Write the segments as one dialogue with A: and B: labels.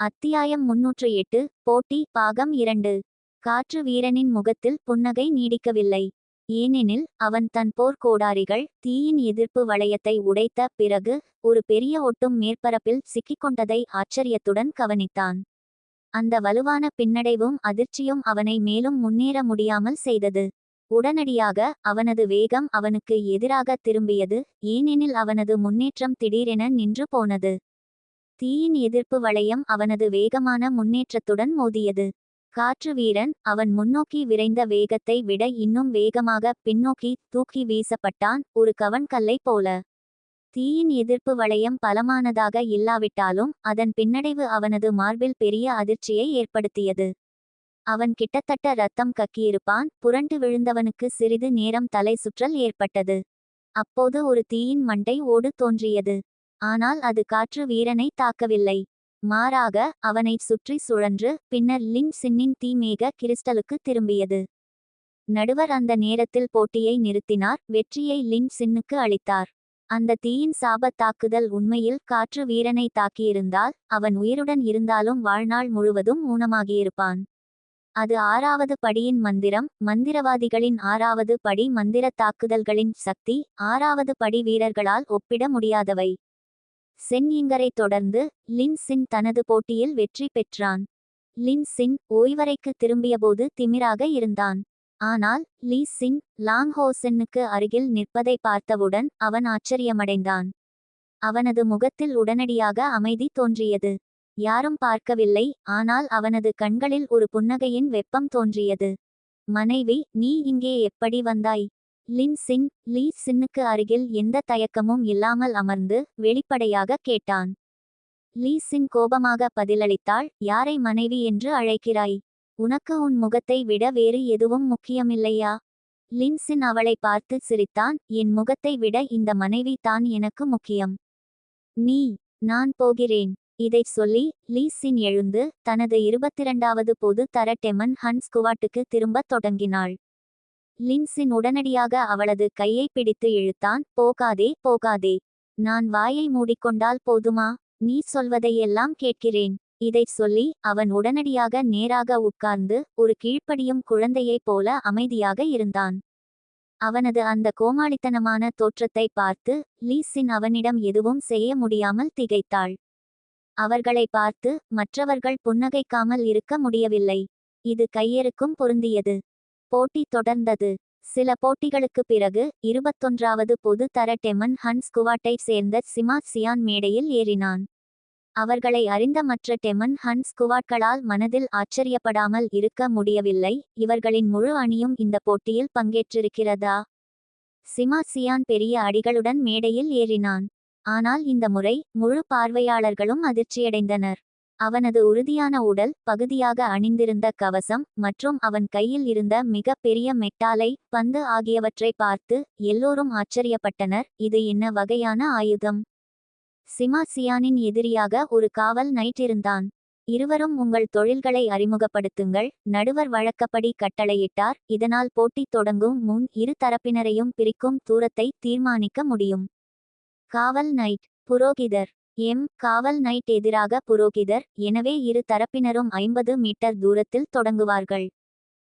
A: அத்தியாயம் முன்னூற்று எட்டு போட்டி பாகம் இரண்டு. காற்று வீரனின் முகத்தில் புன்னகை நீடிக்கவில்லை. ஏனெனில் அவன் தன் போர்க்கோடாரிகள் தீயின் எதிர்ப்பு வளையத்தை உடைத்த பிறகு ஒரு பெரிய ஒட்டும் மேற்பரப்பில் சிக்கிக்கொண்டதை ஆச்சரியத்துடன் கவனித்தான். அந்த வலுவான பின்னடைவும் அதிர்ச்சியும் அவனை மேலும் முன்னேற முடியாமல் செய்தது. உடனடியாக அவனது வேகம் அவனுக்கு எதிராக திரும்பியது ஏனெனில் அவனது முன்னேற்றம் திடீரென நின்று போனது. தீயின் எதிர்ப்பு வளையம் அவனது வேகமான முன்னேற்றத்துடன் மோதியது. காற்று வீரன் அவன் முன்னோக்கி விரைந்த வேகத்தை விட இன்னும் வேகமாக பின்னோக்கி தூக்கி வீசப்பட்டான் ஒரு கவன்கல்லை போல. தீயின் எதிர்ப்பு வளையம் பலமானதாக இல்லாவிட்டாலும் அதன் பின்னடைவு அவனது மார்பில் பெரிய அதிர்ச்சியை ஏற்படுத்தியது. அவன் கிட்டத்தட்ட ரத்தம் கக்கியிருப்பான் புரண்டு விழுந்தவனுக்கு சிறிது நேரம் தலை சுற்றல் ஏற்பட்டது. அப்போது ஒரு தீயின் மண்டை ஓடு தோன்றியது. ஆனால் அது காற்று வீரனை தாக்கவில்லை. மாறாக அவனை சுற்றி சுழன்று பின்னர் லின் சின்னின் தீ மேக கிறிஸ்டலுக்கு திரும்பியது. நடுவர் அந்த நேரத்தில் போட்டியை நிறுத்தினார் வெற்றியை லின் சின்னுக்கு அளித்தார். அந்த தீயின் சாபத் தாக்குதல் உண்மையில் காற்று வீரனை தாக்கியிருந்தால் அவன் உயிருடன் இருந்தாலும் வாழ்நாள் முழுவதும் ஊனமாகியிருப்பான். அது ஆறாவது படியின் மந்திரம் மந்திரவாதிகளின் ஆறாவது படி மந்திர தாக்குதல்களின் சக்தி ஆறாவது படி வீரர்களால் ஒப்பிட முடியாதவை. சென்யிங்கரை தொடர்ந்து லின் சின் தனது போட்டியில் வெற்றி பெற்றான். லின் சின் ஓய்வறைக்கு திரும்பியபோது திமிராக இருந்தான். ஆனால் லீ சின் லாங்ஹோசென்னுக்கு அருகில் நிற்பதை பார்த்தவுடன் அவன் ஆச்சரியமடைந்தான். அவனது முகத்தில் உடனடியாக அமைதி தோன்றியது. யாரும் பார்க்கவில்லை ஆனால் அவனது கண்களில் ஒரு புன்னகையின் வெப்பம் தோன்றியது. மனைவி நீ இங்கே எப்படி வந்தாய்? லின் சிங் லீ சின்னுக்கு அருகில் எந்த தயக்கமும் இல்லாமல் அமர்ந்து வெளிப்படையாக கேட்டான். லீ சின் கோபமாக பதிலளித்தாள் யாரை மனைவி என்று அழைக்கிறாய்? உனக்கு உன் முகத்தை விட வேறு எதுவும் முக்கியமில்லையா? லின்சின் அவளை பார்த்து சிரித்தான் என் முகத்தை விட இந்த மனைவி தான் எனக்கு முக்கியம். நீ நான் போகிறேன் இதைச் சொல்லி லீ சின் எழுந்து தனது இருபத்திரண்டாவது பொது தர டெமன் ஹன் ஸ்குவாட்டுக்கு திரும்பத் தொடங்கினாள். லின்சின் உடனடியாக அவளது கையை பிடித்து இழுத்தான் போகாதே போகாதே. நான் வாயை மூடிக்கொண்டால் போதுமா? நீ சொல்வதையெல்லாம் கேட்கிறேன். இதைச் சொல்லி அவன் உடனடியாக நேராக உட்கார்ந்து ஒரு கீழ்ப்படியும் குழந்தையைப் போல அமைதியாக இருந்தான். அவனது அந்த கோமாளித்தனமான தோற்றத்தை பார்த்து லீசின் அவனிடம் எதுவும் செய்ய முடியாமல் திகைத்தாள். அவர்களை பார்த்து மற்றவர்கள் புன்னகைக்காமல் இருக்க முடியவில்லை. இது கையெருக்கும் பொருந்தியது. போட்டி தொடர்ந்தது. சில போட்டிகளுக்கு பிறகு இருபத்தொன்றாவது பொது தர டெமன் ஹன் ஸ்குவாட்டை சேர்ந்த சிமா சியான் மேடையில் ஏறினான். அவர்களை அறிந்த மற்ற டெமன் ஹன் ஸ்குவாட்களால் மனதில் ஆச்சரியப்படாமல் இருக்க முடியவில்லை. இவர்களின் முழு அணியும் இந்த போட்டியில் பங்கேற்றிருக்கிறதா? சிமா சியான் பெரிய அடிகளுடன் மேடையில் ஏறினான். ஆனால் இந்த முறை முழு பார்வையாளர்களும் அதிர்ச்சியடைந்தனர். அவனது உறுதியான உடல் பகுதியாக அணிந்திருந்த கவசம் மற்றும் அவன் கையில் இருந்த மிக பெரிய மெட்டாலை பந்து ஆகியவற்றை பார்த்து எல்லோரும் ஆச்சரியப்பட்டனர். இது என்ன வகையான ஆயுதம்? சிமா சியானின் எதிரியாக ஒரு காவல் நைட் இருந்தான். இருவரும் உங்கள் தொழில்களை அறிமுகப்படுத்துங்கள். நடுவர் வழக்கப்படி கட்டளையிட்டார். இதனால் போட்டி தொடங்கும் முன் இரு தரப்பினரையும் பிரிக்கும் தூரத்தை தீர்மானிக்க முடியும். காவல் நைட் புரோகிதர். எம். காவல் நைட் எதிராக புரோகிதர் எனவே இரு தரப்பினரும் ஐம்பது மீட்டர் தூரத்தில் தொடங்குவார்கள்.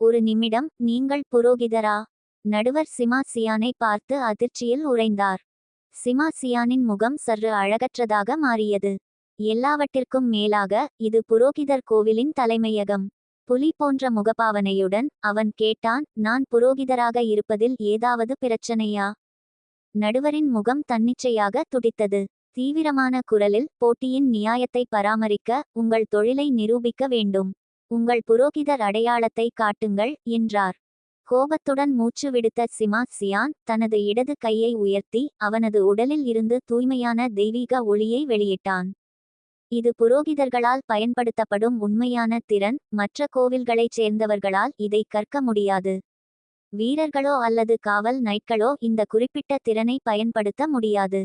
A: ஒரு நிமிடம் நீங்கள் புரோகிதரா? நடுவர் சிமா சியானை பார்த்து அதிர்ச்சியில் உறைந்தார். சிமா சியானின் முகம் சற்று அழகற்றதாக மாறியது. எல்லாவற்றிற்கும் மேலாக இது புரோகிதர் கோவிலின் தலைமையகம். புலி போன்ற முகபாவனையுடன் அவன் கேட்டான் நான் புரோகிதராக இருப்பதில் ஏதாவது பிரச்சனையா? நடுவரின் முகம் தன்னிச்சையாக துடித்தது. தீவிரமான குரலில் போட்டியின் நியாயத்தை பராமரிக்க உங்கள் தொழிலை நிரூபிக்க வேண்டும். உங்கள் புரோகிதர் அடையாளத்தை காட்டுங்கள் என்றார். கோபத்துடன் மூச்சு விடுத்த சிமா சியான் தனது இடது கையை உயர்த்தி அவனது உடலில் இருந்து தூய்மையான தெய்வீக ஒளியை வெளியிட்டான். இது புரோகிதர்களால் பயன்படுத்தப்படும் உண்மையான திறன் மற்ற கோவில்களைச் சேர்ந்தவர்களால் இதை கற்க முடியாது. வீரர்களோ அல்லது காவல் நைட்களோ இந்த குறிப்பிட்ட திறனை பயன்படுத்த முடியாது.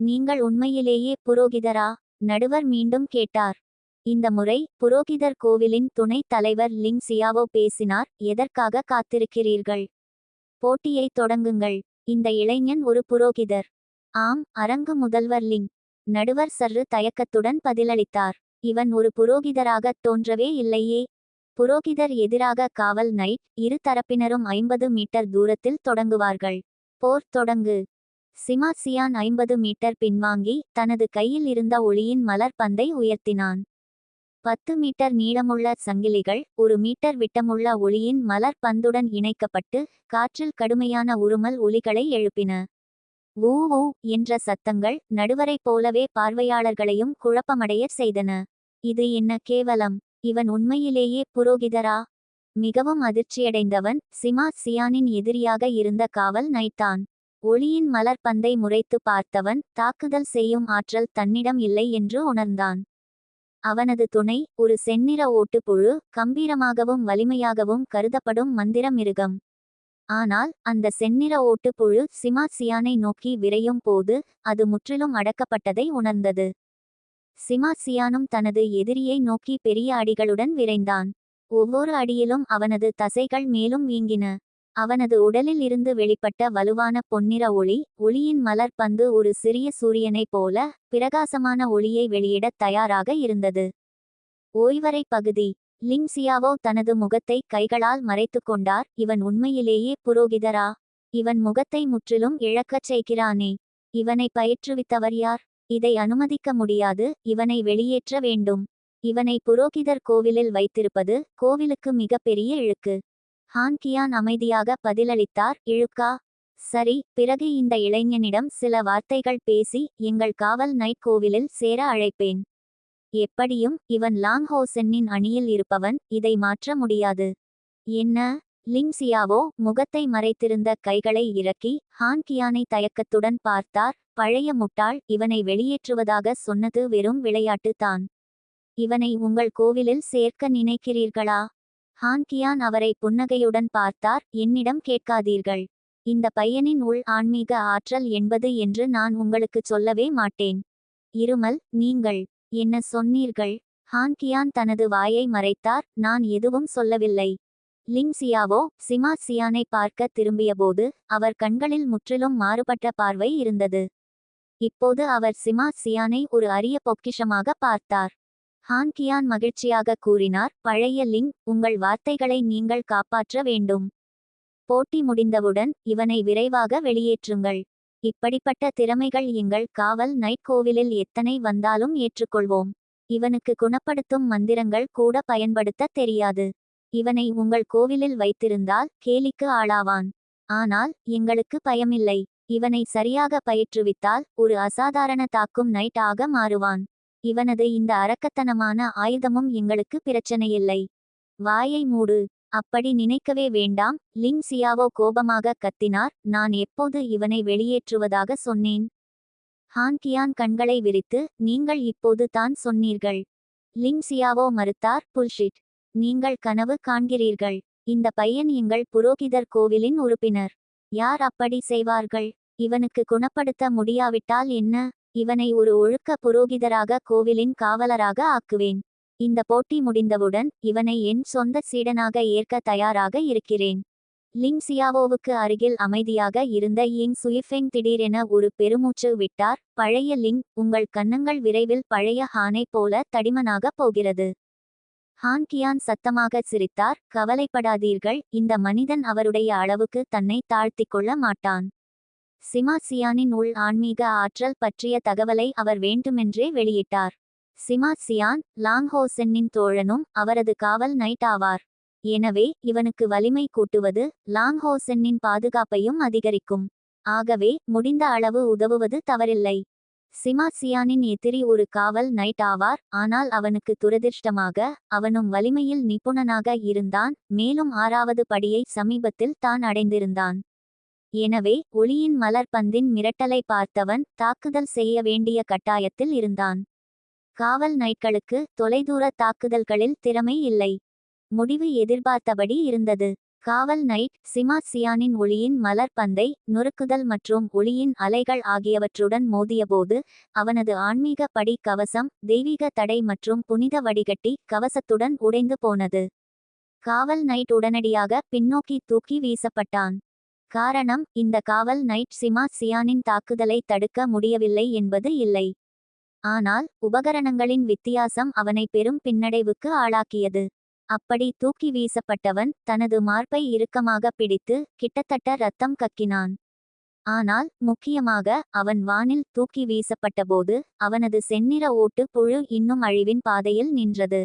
A: நீங்கள் உண்மையிலேயே புரோகிதரா? நடுவர் மீண்டும் கேட்டார். இந்த முறை புரோகிதர் கோவிலின் துணைத் தலைவர் லிங் சியாவோ பேசினார் எதற்காக காத்திருக்கிறீர்கள்? போட்டியை தொடங்குங்கள். இந்த இளைஞன் ஒரு புரோகிதர். ஆம் அரங்கு முதல்வர் லிங். நடுவர் சற்று தயக்கத்துடன் பதிலளித்தார். இவன் ஒரு புரோகிதராகத் தோன்றவே இல்லையே. புரோகிதர் எதிராக காவல் நைட் இரு தரப்பினரும் ஐம்பது மீட்டர் தூரத்தில் தொடங்குவார்கள். போர் தொடங்கு. சிமாசியான் ஐம்பது மீட்டர் பின்வாங்கி தனது கையில் இருந்த ஒளியின் மலர் பந்தை உயர்த்தினான். பத்து மீட்டர் நீளமுள்ள சங்கிலிகள் ஒரு மீட்டர் விட்டமுள்ள ஒளியின் மலர் பந்துடன் இணைக்கப்பட்டு காற்றில் கடுமையான உருமல் ஒலிகளை எழுப்பின. ஊ ஊ என்ற சத்தங்கள் நடுவரைப் போலவே பார்வையாளர்களையும் குழப்பமடையச் செய்தன. இது என்ன கேவலம்? இவன் உண்மையிலேயே புரோகிதரா? மிகவும் அதிர்ச்சியடைந்தவன் சிமா சியானின் எதிரியாக இருந்த காவல் நைத்தான். ஒளியின் மலர் பந்தை முறைத்து பார்த்தவன் தாக்குதல் செய்யும் ஆற்றல் தன்னிடம் இல்லை என்று உணர்ந்தான். அவனது துணை ஒரு செந்நிற ஓட்டுப்புழு கம்பீரமாகவும் வலிமையாகவும் கருதப்படும் மந்திர மிருகம். ஆனால் அந்த செந்நிற ஓட்டுப்புழு சிமாசியானை நோக்கி விரையும் போது அது முற்றிலும் அடக்கப்பட்டதை உணர்ந்தது. சிமாசியானும் தனது எதிரியை நோக்கி பெரிய அடிகளுடன் விரைந்தான். ஒவ்வொரு அடியிலும் அவனது தசைகள் மேலும் வீங்கின. அவனது உடலில் இருந்து வெளிப்பட்ட வலுவான பொன்னிற ஒளி ஒளியின் மலர் பந்து ஒரு சிறிய சூரியனைப் போல பிரகாசமான ஒளியை வெளியிடத் தயாராக இருந்தது. ஓய்வரை பகுதி. லிங்சியாவோ தனது முகத்தை கைகளால் மறைத்து கொண்டார். இவன் உண்மையிலேயே புரோகிதரா? இவன் முகத்தை முற்றிலும் இழக்கச் செய்கிறானே. இவனை பயிற்றுவித்தவர் யார்? இதை அனுமதிக்க முடியாது. இவனை வெளியேற்ற வேண்டும். இவனை புரோகிதர் கோவிலில் வைத்திருப்பது கோவிலுக்கு மிகப்பெரிய இழுக்கு. ஹான் கியான் அமைதியாக பதிலளித்தார். இழுக்கா? சரி. பிறகு இந்த இளைஞனிடம் சில வார்த்தைகள் பேசி எங்கள் காவல் நைட் கோவிலில் சேர அழைப்பேன். எப்படியும் இவன் லாங் ஹோசென்னின் அணியில் இருப்பவன். இதை மாற்ற முடியாது. என்ன? லிங்சியாவோ முகத்தை மறைத்திருந்த கைகளை இறக்கி ஹான் கியானை தயக்கத்துடன் பார்த்தார். பழைய முட்டாள் இவனை வெளியேற்றுவதாக சொன்னது வெறும் விளையாட்டு தான். இவனை உங்கள் கோவிலில் சேர்க்க நினைக்கிறீர்களா? ஹான்கியான் அவரை புன்னகையுடன் பார்த்தார் என்னிடம் கேட்காதீர்கள். இந்த பையனின் உள் ஆன்மீக ஆற்றல் என்பது என்று நான் உங்களுக்குச் சொல்லவே மாட்டேன். இருமல் நீங்கள் என்ன சொன்னீர்கள்? ஹான்கியான் தனது வாயை மறைத்தார் நான் எதுவும் சொல்லவில்லை. லிங்சியாவோ சிமா சியானை பார்க்க திரும்பியபோது அவர் கண்களில் முற்றிலும் மாறுபட்ட பார்வை இருந்தது. இப்போது அவர் சிமா சியானை ஒரு அரிய பொக்கிஷமாக பார்த்தார். ஹான் கியான் மகிழ்ச்சியாக கூறினார் பழைய லிங் உங்கள் வார்த்தைகளை நீங்கள் காப்பாற்ற வேண்டும். போட்டி முடிந்தவுடன் இவனை விரைவாக வெளியேற்றுங்கள். இப்படிப்பட்ட திறமைகள் எங்கள் காவல் நைட் கோவிலில் எத்தனை வந்தாலும் ஏற்றுக்கொள்வோம். இவனுக்கு குணப்படுத்தும் மந்திரங்கள் கூட பயன்படுத்த தெரியாது. இவனை உங்கள் கோவிலில் வைத்திருந்தால் கேலிக்கு ஆளாவான். ஆனால் எங்களுக்கு பயமில்லை. இவனை சரியாக பயிற்றுவித்தால் ஒரு அசாதாரண தாக்கும் நைட் ஆக மாறுவான். இவனது இந்த அரக்கத்தனமான ஆயுதமும் எங்களுக்கு பிரச்சனையில்லை. வாயை மூடு. அப்படி நினைக்கவே வேண்டாம். லிங் சியாவோ கோபமாக கத்தினார். நான் எப்போது இவனை வெளியேற்றுவதாக சொன்னேன்? ஹான்கியான் கண்களை விரித்து நீங்கள் இப்போது தான் சொன்னீர்கள். லிங் சியாவோ மறுத்தார் புல்ஷிட். நீங்கள் கனவு காண்கிறீர்கள். இந்த பையன் எங்கள் புரோகிதர் கோவிலின் உறுப்பினர். யார் அப்படி செய்வார்கள்? இவனுக்கு குணப்படுத்த முடியாவிட்டால் என்ன? இவனை ஒரு ஒழுக்க புரோகிதராக கோவிலின் காவலராக ஆக்குவேன். இந்த போட்டி முடிந்தவுடன் இவனை என் சொந்த சீடனாக ஏற்க தயாராக இருக்கிறேன். லிங் சியாவோவுக்கு அருகில் அமைதியாக இருந்த யிங் சுயிஃபெங் திடீரென ஒரு பெருமூச்சு விட்டார். பழைய லிங் உங்கள் கன்னங்கள் விரைவில் பழைய ஹானை போல தடிமனாகப் போகிறது. ஹான் கியான் சத்தமாக சிரித்தார். கவலைப்படாதீர்கள். இந்த மனிதன் அவருடைய அளவுக்கு தன்னை தாழ்த்திக் கொள்ள மாட்டான். சிமா சியானின் உள் ஆன்மீக ஆற்றல் பற்றிய தகவலை அவர் வேண்டுமென்றே வெளியிட்டார். சிமா சியான் லாங்ஹோசென்னின் தோழனும் அவரது காவல் நைட் ஆவார். எனவே இவனுக்கு வலிமை கூட்டுவது லாங்ஹோசென்னின் பாதுகாப்பையும் அதிகரிக்கும். ஆகவே முடிந்த அளவு உதவுவது தவறில்லை. சிமா சியானின் எதிரி ஒரு காவல் நைட் ஆவார் ஆனால் அவனுக்கு துரதிர்ஷ்டமாக அவனும் வலிமையில் நிபுணனாக இருந்தான் மேலும் ஆறாவது படியை சமீபத்தில் தான் அடைந்திருந்தான். எனவே ஒளியின் மலர் பந்தின் மிரட்டலை பார்த்தவன் தாக்குதல் செய்ய வேண்டிய கட்டாயத்தில் இருந்தான். காவல் நைட்களுக்கு தொலைதூர தாக்குதல்களில் திறமை இல்லை. முடிவு எதிர்பார்த்தபடி இருந்தது. காவல் நைட் சிமா சியானின் ஒளியின் மலர்பந்தை நொறுக்குதல் மற்றும் ஒளியின் அலைகள் ஆகியவற்றுடன் மோதியபோது அவனது ஆன்மீக படி கவசம் தெய்வீக தடை மற்றும் புனித வடிகட்டி கவசத்துடன் உடைந்து போனது. காவல் நைட் உடனடியாக பின்னோக்கி தூக்கி வீசப்பட்டான். காரணம் இந்த காவல் நைட் சிமா சியானின் தாக்குதலை தடுக்க முடியவில்லை என்பது இல்லை. ஆனால் உபகரணங்களின் வித்தியாசம் அவனை பெரும் பின்னடைவுக்கு ஆளாக்கியது. அப்படி தூக்கி வீசப்பட்டவன் தனது மார்பை இறுக்கமாக பிடித்து கிட்டத்தட்ட ரத்தம் கக்கினான். ஆனால் முக்கியமாக அவன் வானில் தூக்கி வீசப்பட்டபோது அவனது செந்நிற ஓட்டு புழு இன்னும் அழிவின் பாதையில் நின்றது.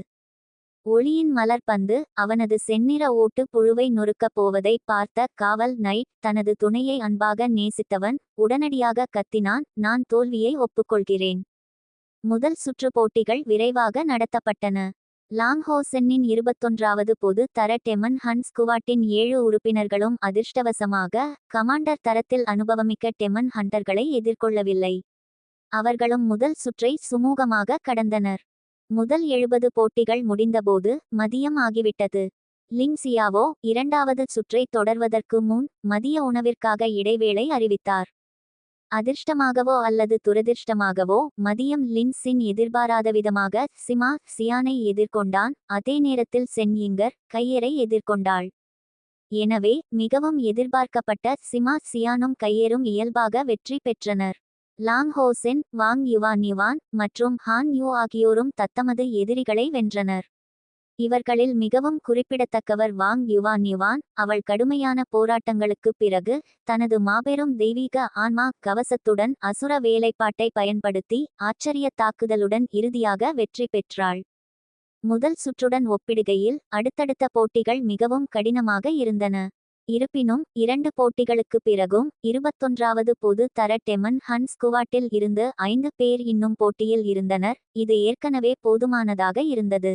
A: ஒளியின் மலர்பந்து அவனது செந்நிற ஓட்டு புழுவை நொறுக்கப் போவதை பார்த்த காவல் நைட் தனது துணையை அன்பாக நேசித்தவன் உடனடியாக கத்தினான் நான் தோல்வியை ஒப்புக்கொள்கிறேன். முதல் சுற்று போட்டிகள் விரைவாக நடத்தப்பட்டன. லாங்ஹோசென்னின் இருபத்தொன்றாவது பொது தர டெமன் ஹன் ஸ்குவாட்டின் ஏழு உறுப்பினர்களும் அதிர்ஷ்டவசமாக கமாண்டர் தரத்தில் அனுபவமிக்க டெமன் ஹண்டர்களை எதிர்கொள்ளவில்லை. அவர்களும் முதல் சுற்றை சுமூகமாக கடந்தனர். முதல் எழுபது போட்டிகள் முடிந்தபோது மதியம் ஆகிவிட்டது. லிங்சியாவோ இரண்டாவது சுற்றை தொடர்வதற்கு முன் மதிய உணவிற்காக இடைவேளை அறிவித்தார். அதிர்ஷ்டமாகவோ அல்லது துரதிர்ஷ்டமாகவோ மதியம் லின்ஸின் எதிர்பாராத விதமாக சிமா சியானை எதிர்கொண்டான். அதே நேரத்தில் சென் இங்கர் கையரை எதிர்கொண்டாள். எனவே மிகவும் எதிர்பார்க்கப்பட்ட சிமா சியானும் கையேறும் இயல்பாக வெற்றி பெற்றனர். லாங் ஹோசென் வாங் யுவான் யுவான் மற்றும் ஹான் யூ ஆகியோரும் தத்தமது எதிரிகளை வென்றனர். இவர்களில் மிகவும் குறிப்பிடத்தக்கவர் வாங் யுவான் யுவான் அவள் கடுமையான போராட்டங்களுக்குப் பிறகு தனது மாபெரும் தெய்வீக ஆன்மா கவசத்துடன் அசுர வேலைப்பாட்டை பயன்படுத்தி ஆச்சரிய தாக்குதலுடன் இறுதியாக வெற்றி பெற்றாள். முதல் சுற்றுடன் ஒப்பிடுகையில் அடுத்தடுத்த போட்டிகள் மிகவும் கடினமாக இருந்தன. இருப்பினும் இரண்டு போட்டிகளுக்கு பிறகும் இருபத்தொன்றாவது பொது தர டெமன் ஹன் ஸ்குவாட்டில் இருந்து ஐந்து பேர் இன்னும் போட்டியில் இருந்தனர். இது ஏற்கனவே போதுமானதாக இருந்தது.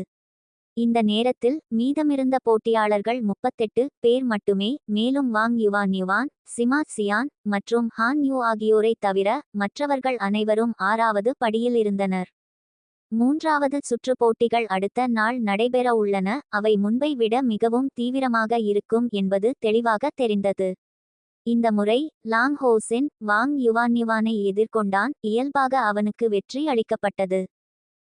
A: இந்த நேரத்தில் மீதமிருந்த போட்டியாளர்கள் முப்பத்தெட்டு பேர் மட்டுமே மேலும் Wang Yuan Yuan Sima Qian மற்றும் ஹான் யூ ஆகியோரை தவிர மற்றவர்கள் அனைவரும் ஆறாவது படியில் இருந்தனர். மூன்றாவது சுற்று போட்டிகள் அடுத்த நாள் நடைபெற உள்ளன. அவை முன்பை விட மிகவும் தீவிரமாக இருக்கும் என்பது தெளிவாக தெரிந்தது. இந்த முறை லாங் ஹோசின் வாங் யுவான் யுவானை எதிர்கொண்டான். இயல்பாக அவனுக்கு வெற்றி அளிக்கப்பட்டது.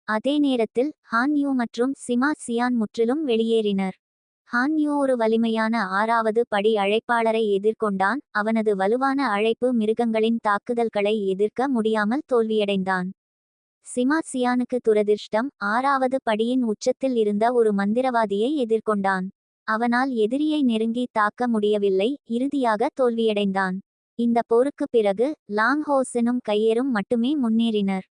A: அதே நேரத்தில் ஹான் யூ மற்றும் சிமா சியான் முற்றிலும் வெளியேறினர். ஹான் யூ ஒரு வலிமையான ஆறாவது படி அழைப்பாளரை எதிர்கொண்டான். அவனது வலுவான அழைப்பு மிருகங்களின் தாக்குதல்களை எதிர்க்க முடியாமல் தோல்வியடைந்தான். சிமா சியானுக்கு துரதிர்ஷ்டம் ஆறாவது படியின் உச்சத்தில் இருந்த ஒரு மந்திரவாதியை எதிர்கொண்டான். அவனால் எதிரியை நெருங்கி தாக்க முடியவில்லை இறுதியாக தோல்வியடைந்தான். இந்த போருக்குப் பிறகு லாங் ஹோசனும் கையேறும் மட்டுமே முன்னேறினர்.